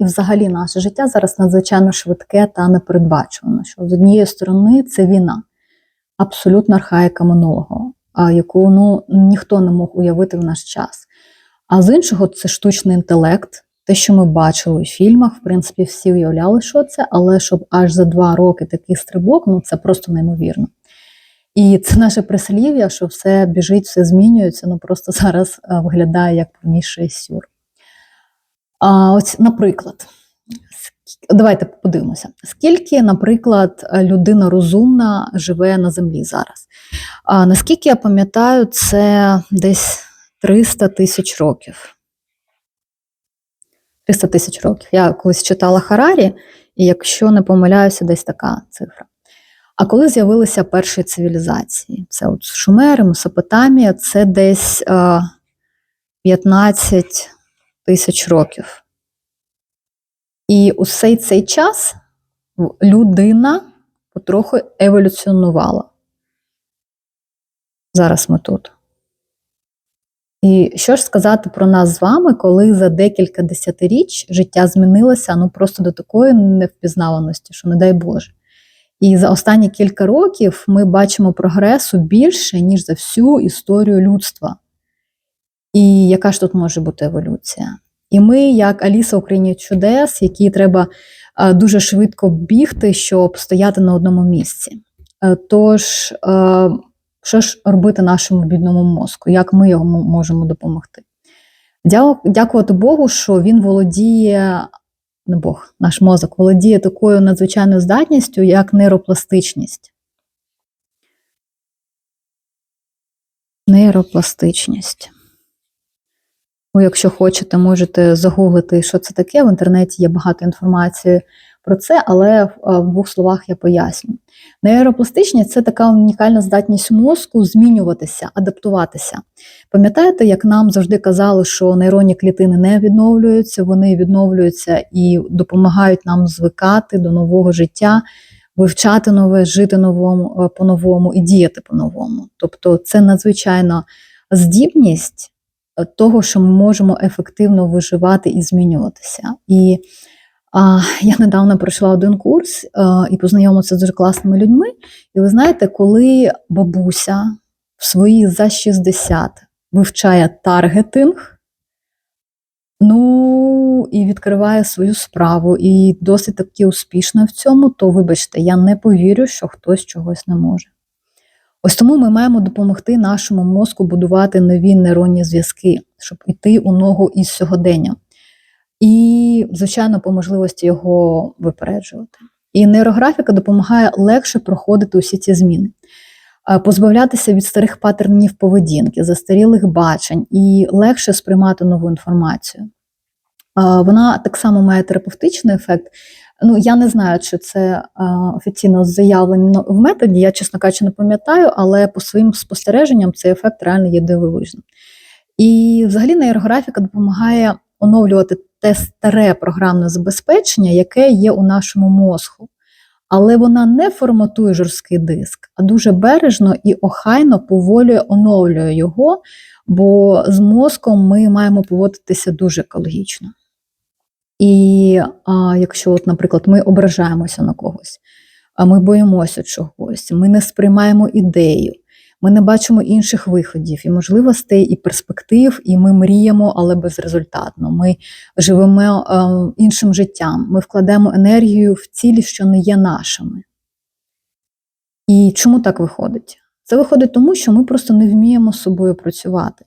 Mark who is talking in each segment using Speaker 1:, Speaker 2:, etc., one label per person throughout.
Speaker 1: І взагалі наше життя зараз надзвичайно швидке та непередбачуване. Що з однієї сторони це війна, абсолютно архаїка минулого, яку ну, ніхто не мог уявити в наш час. А з іншого, це штучний інтелект, те, що ми бачили у фільмах, в принципі, всі уявляли, що це, але щоб аж за два роки такий стрибок, ну це просто неймовірно. І це наше прислів'я, що все біжить, все змінюється, ну просто зараз е, виглядає як повніший сюр. А ось, наприклад, давайте подивимося, скільки, наприклад, людина розумна живе на землі зараз. А, наскільки я пам'ятаю, це десь 300 тисяч років. 300 тисяч років. Я колись читала Харарі, і якщо не помиляюся, десь така цифра. А коли з'явилися перші цивілізації, це от Шумери, Месопотамія, це десь е, 15 тисяч років. І усей цей час людина потроху еволюціонувала. Зараз ми тут. І що ж сказати про нас з вами, коли за декілька десятиріч життя змінилося ну просто до такої невпізнаваності, що не дай Боже. І за останні кілька років ми бачимо прогресу більше, ніж за всю історію людства. І яка ж тут може бути еволюція? І ми, як Аліса Україні чудес, які треба е, дуже швидко бігти, щоб стояти на одному місці. Е, Тож, е, що ж робити нашому бідному мозку? Як ми йому можемо допомогти? Дякувати Богу, що він володіє, не Бог, наш мозок володіє такою надзвичайною здатністю, як нейропластичність. Нейропластичність. Ви, якщо хочете, можете загуглити, що це таке. В інтернеті є багато інформації про це, але в в двох словах я поясню. Нейропластичність це така унікальна здатність мозку змінюватися, адаптуватися. Пам'ятаєте, як нам завжди казали, що нейронні клітини не відновлюються, вони відновлюються і допомагають нам звикати до нового життя, вивчати нове, жити новому, е, по-новому і діяти по-новому. Тобто це надзвичайно здібність е, того, що ми можемо ефективно виживати і змінюватися. І а, я недавно пройшла один курс а, і познайомилася з дуже класними людьми. І ви знаєте, коли бабуся в свої за 60 вивчає таргетинг, ну і відкриває свою справу, і досить таки успішна в цьому, то вибачте, я не повірю, що хтось чогось не може. Ось тому ми маємо допомогти нашому мозку будувати нові нейронні зв'язки, щоб йти у ногу із сьогоденням. І, звичайно, по можливості його випереджувати. І нейрографіка допомагає легше проходити усі ці зміни, позбавлятися від старих паттернів поведінки, застарілих бачень і легше сприймати нову інформацію. Вона так само має терапевтичний ефект. Ну, я не знаю, чи це е, офіційно заявлено в методі, я, чесно кажучи, не пам'ятаю, але по своїм спостереженням цей ефект реально є дивовижним. І взагалі нейрографіка допомагає оновлювати те старе програмне забезпечення, яке є у нашому мозку. Але вона не форматує жорсткий диск, а дуже бережно і охайно поволі оновлює його, бо з мозком ми маємо поводитися дуже екологічно. І а, якщо, от, наприклад, ми ображаємося на когось, а ми боїмося чогось, ми не сприймаємо ідею, ми не бачимо інших виходів і можливостей, і перспектив, і ми мріємо, але безрезультатно. Ми живемо е, іншим життям, ми вкладаємо енергію в цілі, що не є нашими. І чому так виходить? Це виходить тому, що ми просто не вміємо з собою працювати.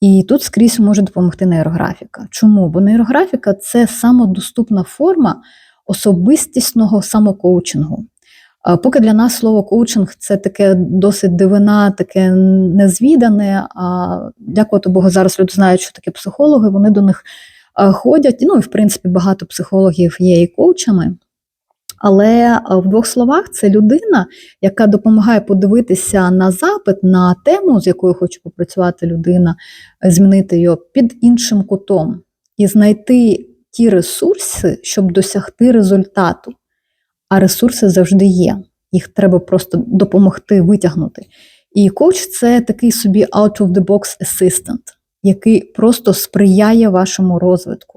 Speaker 1: І тут скрізь може допомогти нейрографіка. Чому? Бо нейрографіка це самодоступна форма особистісного самокоучингу. Поки для нас слово коучинг це таке досить дивина, таке незвідане. А дякувати Богу, зараз люди знають, що таке психологи, вони до них ходять. Ну і в принципі багато психологів є і коучами. Але в двох словах це людина, яка допомагає подивитися на запит, на тему, з якою хоче попрацювати людина, змінити його під іншим кутом і знайти ті ресурси, щоб досягти результату. А ресурси завжди є. Їх треба просто допомогти витягнути. І коуч це такий собі out of the box assistant, який просто сприяє вашому розвитку.